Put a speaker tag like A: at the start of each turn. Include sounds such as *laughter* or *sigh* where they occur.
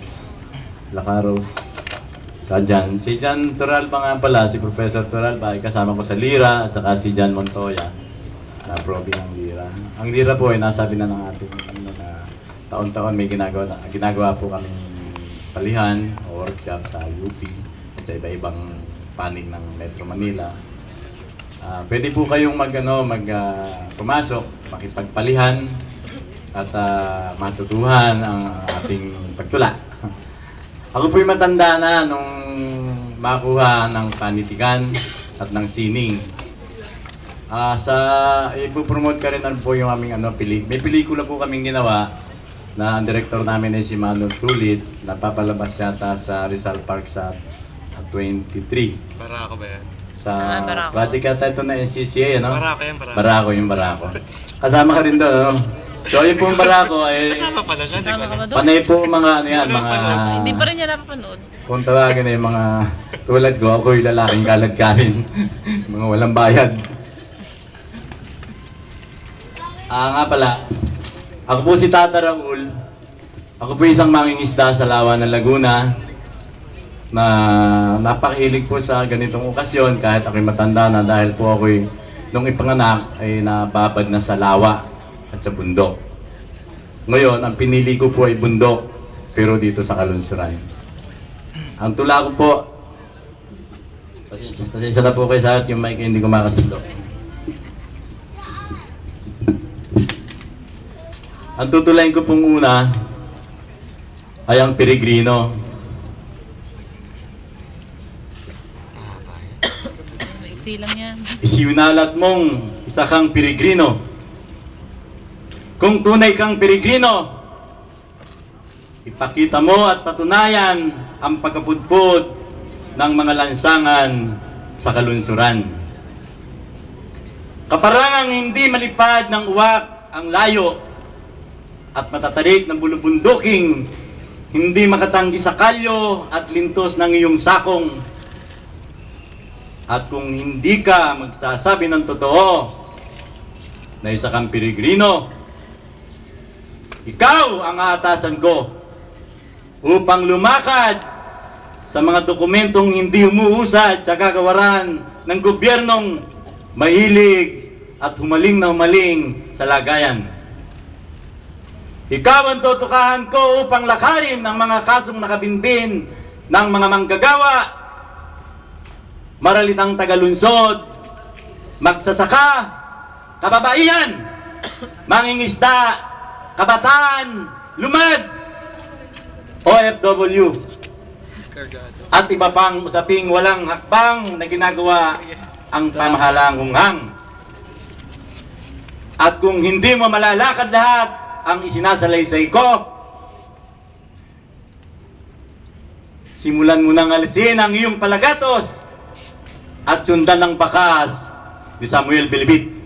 A: Alex Lacaros, sa Jan. Si Jan Turalba nga pala, si Professor Turalba, ay kasama ko sa Lira at saka si Jan Montoya na probi ng Lira. Ang Lira po ay nasabi na ng ating ano, na taon-taon may ginagawa, na, ginagawa po kami palihan o workshop sa UP at sa iba-ibang panig ng Metro Manila. Ah, pwede po kayong mag ano, mag ah, pumasok, makipagpalihan at ah, matutuhan ang ating pagtula. Ako po'y matanda na nung makuha ng panitikan at ng sining. Ah, sa ipopromote ka rin ano po yung aming ano, pili. May pelikula po kaming ginawa na ang director namin ay si Manuel Sulit na papalabas yata sa Rizal Park sa 23
B: Barako ba yan?
A: sa
C: Ah, Barako.
A: project yata ito na NCCA, ano?
B: Barako yan, Barako.
A: Barako, yung Barako. Kasama ka rin doon, ano? So, yung pong Barako ay
B: Kasama pala siya, di ko
C: Tama ka ba
B: alam.
C: doon?
A: panay po mga ano yan, mga...
C: Hindi pa rin niya napapanood.
A: Kung tawagin ay mga tulad ko, ako yung lalaking kalad-kanin. *laughs* mga walang bayad. Ah, nga pala. Ako po si Tata Raul. Ako po isang mangingisda sa Lawa ng Laguna na napakahilig po sa ganitong okasyon kahit ako'y matanda na dahil po ako'y nung ipanganak ay nababad na sa lawa at sa bundok. Ngayon, ang pinili ko po ay bundok pero dito sa Kalunsuran. Ang tula ko po, pasensya na po kayo sa akin yung mic hindi ko makasundo. Ang tutulayin ko pong una ay ang peregrino.
B: Ah, tayo.
C: Maiksi lang yan.
A: Isiunalat mong isa kang peregrino. Kung tunay kang peregrino, ipakita mo at patunayan ang pagkapudpud ng mga lansangan sa kalunsuran. Kaparangang hindi malipad ng uwak ang layo at matatarik ng bulubunduking hindi makatanggi sa kalyo at lintos ng iyong sakong at kung hindi ka magsasabi ng totoo na isa kang peregrino, ikaw ang aatasan ko upang lumakad sa mga dokumentong hindi umuusad sa kagawaran ng gobyernong mahilig at humaling na humaling sa lagayan. Ikaw ang tutukahan ko upang lakarin ang mga kasong nakabinbin ng mga manggagawa maralitang tagalunsod, magsasaka, kababaihan, mangingisda, kabataan, lumad, OFW, at iba pang usaping walang hakbang na ginagawa ang pamahalang hunghang. At kung hindi mo malalakad lahat ang isinasalaysay ko, simulan mo nang alisin ang iyong palagatos at sundan ng bakas ni Samuel Bilibit.